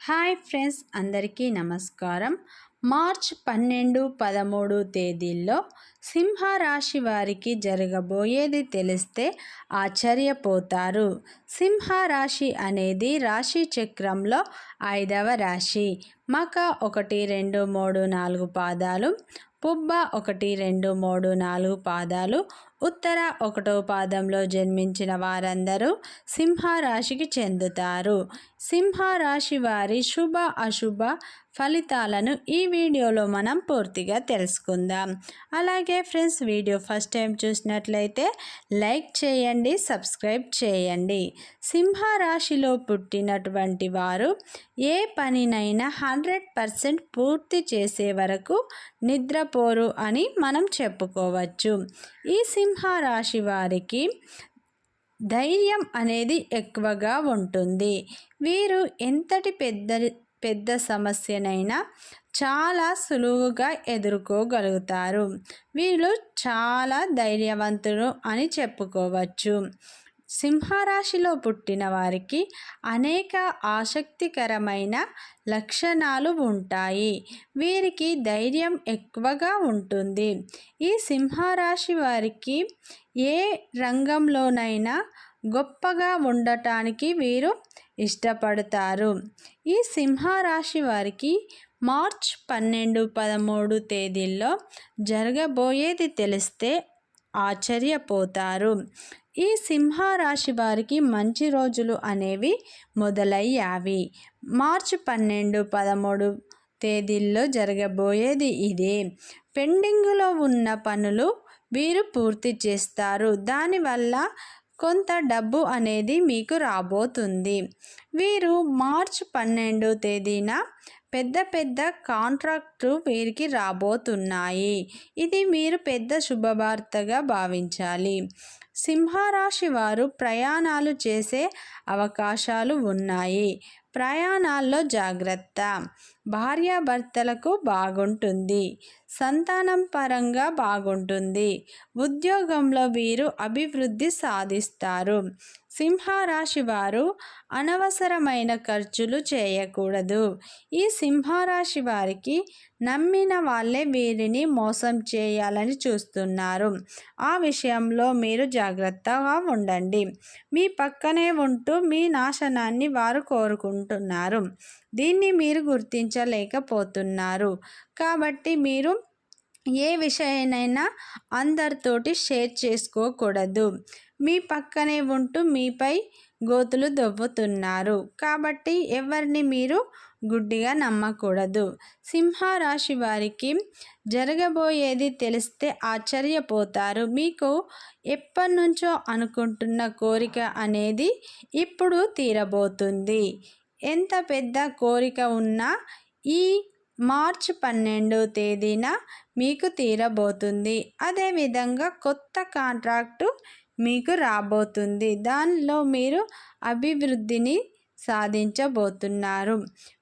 Hi friends అందరికీ నమస్కారం. March పన్నెండు పదమూడు తేదీల్లో సింహరాశి వారికి జరగబోయేది తెలిస్తే ఆశ్చర్యపోతారు. సింహరాశి అనేది రాశి చక్రంలో ఐదవ రాశి. మక ఒకటి రెండు మూడు నాలుగు పాదాలు పుబ్బ ఒకటి రెండు మూడు నాలుగు పాదాలు ఉత్తర ఒకటో పాదంలో జన్మించిన వారందరూ సింహరాశికి చెందుతారు. సింహరాశి వారి శుభ అశుభ ఫలితాలను ఈ వీడియోలో మనం పూర్తిగా తెలుసుకుందాం. అలాగే ఫ్రెండ్స్ వీడియో ఫస్ట్ టైం చూసినట్లయితే లైక్ చేయండి సబ్స్క్రైబ్ చేయండి. సింహరాశిలో పుట్టినటువంటి వారు ఏ పనినైనా హండ్రెడ్ పర్సెంట్ పూర్తి చేసే వరకు నిద్రపోరు అని మనం చెప్పుకోవచ్చు. ఈ సింహరాశి వారికి ధైర్యం అనేది ఎక్కువగా ఉంటుంది. వీరు ఎంతటి పెద్ద పెద్ద సమస్యనైనా చాలా సులువుగా ఎదుర్కోగలుగుతారు. వీళ్ళు చాలా ధైర్యవంతులు అని చెప్పుకోవచ్చు. సింహరాశిలో పుట్టిన వారికి అనేక ఆసక్తికరమైన లక్షణాలు ఉంటాయి. వీరికి ధైర్యం ఎక్కువగా ఉంటుంది. ఈ సింహరాశి వారికి ఏ రంగంలోనైనా గొప్పగా ఉండటానికి వీరు ఇష్టపడతారు. ఈ సింహరాశి వారికి మార్చ్ పన్నెండు పదమూడు తేదీల్లో జరగబోయేది తెలిస్తే ఆశ్చర్యపోతారు. ఈ సింహరాశి వారికి మంచి రోజులు అనేవి మొదలయ్యావి. మార్చి పన్నెండు పదమూడు తేదీల్లో జరగబోయేది ఇదే. పెండింగ్లో ఉన్న పనులు వీరు పూర్తి చేస్తారు. దానివల్ల కొంత డబ్బు అనేది మీకు రాబోతుంది. వీరు మార్చ్ పన్నెండు తేదీన పెద్ద పెద్ద కాంట్రాక్టు వీరికి రాబోతున్నాయి. ఇది మీరు పెద్ద శుభవార్తగా భావించాలి. సింహరాశి వారు ప్రయాణాలు చేసే అవకాశాలు ఉన్నాయి. ప్రయాణాల్లో జాగ్రత్త. భార్యాభర్తలకు బాగుంటుంది. సంతానం పరంగా బాగుంటుంది. ఉద్యోగంలో వీరు అభివృద్ధి సాధిస్తారు. సింహరాశి వారు అనవసరమైన ఖర్చులు చేయకూడదు. ఈ సింహరాశి వారికి నమ్మిన వాళ్ళే వీరిని మోసం చేయాలని చూస్తున్నారు. ఆ విషయంలో మీరు జాగ్రత్తగా ఉండండి. మీ పక్కనే ఉంటూ మీ నాశనాన్ని వారు కోరుకుంటున్నారు. దీన్ని మీరు గుర్తించలేకపోతున్నారు. కాబట్టి మీరు ఏ విషయానైనా అందరితోటి షేర్ చేసుకోకూడదు. మీ పక్కనే ఉంటూ మీపై గోతులు దొవ్వుతున్నారు. కాబట్టి ఎవరిని మీరు గుడ్డిగా నమ్మకూడదు. సింహరాశి వారికి జరగబోయేది తెలిస్తే ఆశ్చర్యపోతారు. మీకు ఎప్పటి నుంచో అనుకుంటున్న కోరిక అనేది ఇప్పుడు తీరబోతుంది. ఎంత పెద్ద కోరిక ఉన్నా ఈ మార్చ్ పన్నెండో తేదీన మీకు తీరబోతుంది. అదేవిధంగా కొత్త కాంట్రాక్టు మీకు రాబోతుంది. దానిలో మీరు అభివృద్ధిని సాధించబోతున్నారు.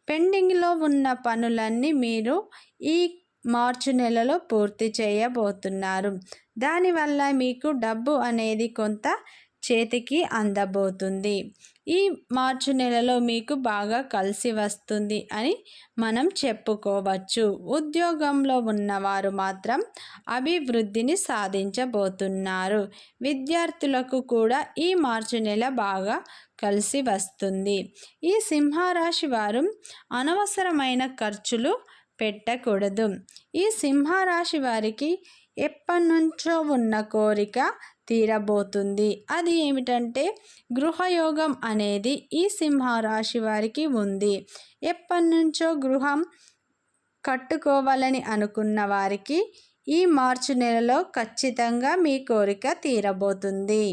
పెండింగ్లో ఉన్న పనులన్నీ మీరు ఈ మార్చి నెలలో పూర్తి చేయబోతున్నారు. దానివల్ల మీకు డబ్బు అనేది కొంత చేతికి అందబోతుంది. ఈ మార్చి నెలలో మీకు బాగా కలిసి వస్తుంది అని మనం చెప్పుకోవచ్చు. ఉద్యోగంలో ఉన్నవారు మాత్రం అభివృద్ధిని సాధించబోతున్నారు. విద్యార్థులకు కూడా ఈ మార్చి నెల బాగా కలిసి వస్తుంది. ఈ సింహరాశి వారు అనవసరమైన ఖర్చులు పెట్టకూడదు. ఈ సింహరాశి వారికి ఎప్పటి నుంచో ఉన్న కోరిక తీరబోతుంది. అది ఏమిటంటే గృహయోగం అనేది ఈ సింహరాశి వారికి ఉంది. ఎప్పటి నుంచో గృహం కట్టుకోవాలని అనుకున్న వారికి ఈ మార్చి నెలలో ఖచ్చితంగా మీ కోరిక తీరబోతుంది.